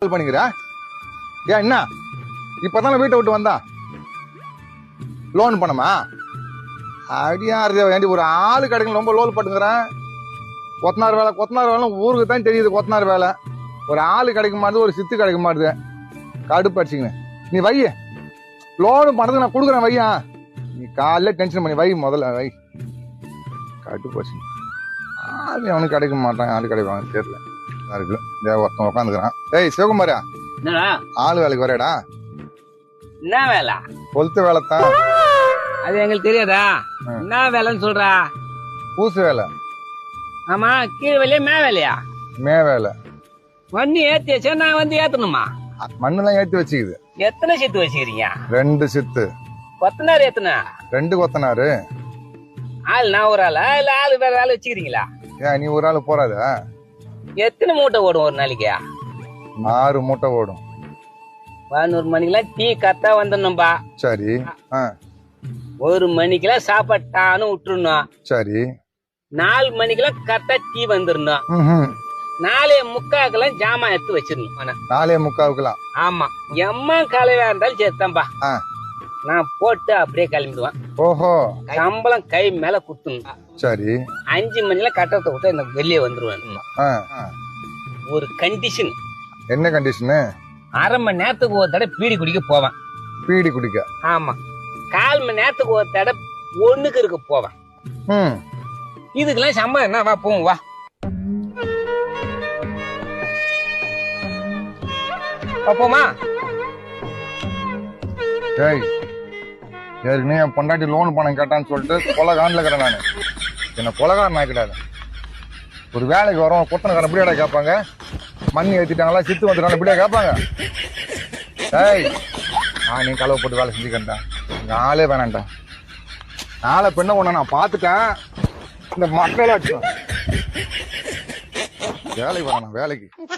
கால் பண்ணிக்கிற? ஏன் என்ன இப்பதானே வீட்டை விட்டு வந்தா? லோன் பண்ணமா அடியா வேண்டி ஒரு ஆளு கிடைக்கும் ரொம்ப லோல் பட்டுங்கிறேன் கொத்தனார் வேலை கொத்தனார் வேலை ஊருக்கு தான் தெரியுது கொத்தனார் வேலை. ஒரு ஆளு கிடைக்க மாட்டுது ஒரு சித்து கிடைக்க மாட்டுது. கடுப்பு நீ வைய லோனு பண்ணது நான் கொடுக்குறேன் வையா நீ காலைல டென்ஷன் பண்ணி வை முதல்ல வை. கடுப்பு அடிச்சுங்க ஆளு அவனுக்கு கிடைக்க மாட்டான் ஆளு கிடைப்பாங்க தெரியல. நல்லா இருக்கு. இதே ஒருத்தன் உட்காந்துக்கிறான் ஏய் சிவகுமாரா? என்னடா? ஆளு வேலைக்கு வரேடா என்ன வேலை? கொளுத்து வேலை தான் அது எங்களுக்கு தெரியாதா. என்ன வேலைன்னு சொல்றா? பூசு வேலை. ஆமா கீழ் வேலையா மே வேலையா? மே வேலை. வண்டி ஏத்தி வச்சா நான் வந்து ஏத்தணுமா? மண்ணெல்லாம் ஏத்தி வச்சுக்குது. எத்தனை சித்து வச்சுக்கிறீங்க? ரெண்டு சித்து. கொத்தனார் எத்தனை? ரெண்டு கொத்தனாரு. ஆள் நான் ஒரு ஆளா? இல்ல ஆளு வேற ஆள் வச்சுக்கிறீங்களா? ஏன் நீ ஒரு ஆள் போறாத? எத்தனை மூட்டை ஓடும் ஒரு நாளைக்கு? ஆறு மூட்டை ஓடும். பதினோரு மணிக்கெல்லாம் டீ கத்தா வந்துடணும்பா. சரி. ஒரு மணிக்கெல்லாம் சாப்பாட்டான்னு விட்டுறணும். சரி. நாலு மணிக்கெல்லாம் கரெக்டா டீ வந்துடணும். நாலே முக்காக்கெல்லாம் ஜாமான் எடுத்து வச்சிடணும். நாலே முக்காவுக்கலாம் ஆமா. எம்மா கலையா இருந்தாலும் சேர்த்தான்பா. ஆ. நான் போட்டு அப்படியே கிளம்பிடுவேன். ஓஹோ. சம்பளம் கை மேல குத்துணும். சரி. அஞ்சு மணில கட்டத்தை விட்டு எனக்கு வெளியே வந்துருவேன். ஆ ஆ. ஒரு கண்டிஷன் என்ன கண்டிஷனு அரை மணி நேரத்துக்கு ஒரு தடவை பீடி குடிக்க போவேன். பீடி குடிக்க. ஆமா. கால் மணி நேரத்துக்கு ஒரு தடவை ஒண்ணுக்கு இருக்க போவேன். ம். இதுக்கெல்லாம் சம்பளம் என்ன? வா போவோம் வா. பாப்போமா ஏய் ஏற்கனவே என் பொண்டாட்டி லோன் பணம் கேட்டான்னு சொல்லிட்டு கொலகாண்டில் இருக்கிறேன் நான். என்ன கொலகாரன் ஆக்கிடாது ஒரு வேலைக்கு வரோம் கொத்தனக்காரன் இப்படியாடா கேட்பாங்க? மண் ஏற்றிட்டாங்களா சித்து வந்துட்டாங்க இப்படியா கேட்பாங்க? ஏய் நான் நீ கலவை போட்டு வேலை செஞ்சுக்கிறேன்டா. எங்கள் ஆளே வேணாண்டா நாளை பெண்ணை ஒன்று நான் பார்த்துட்டேன். இந்த மக்கள் அடிச்சோம் வேலைக்கு நான் வேலைக்கு.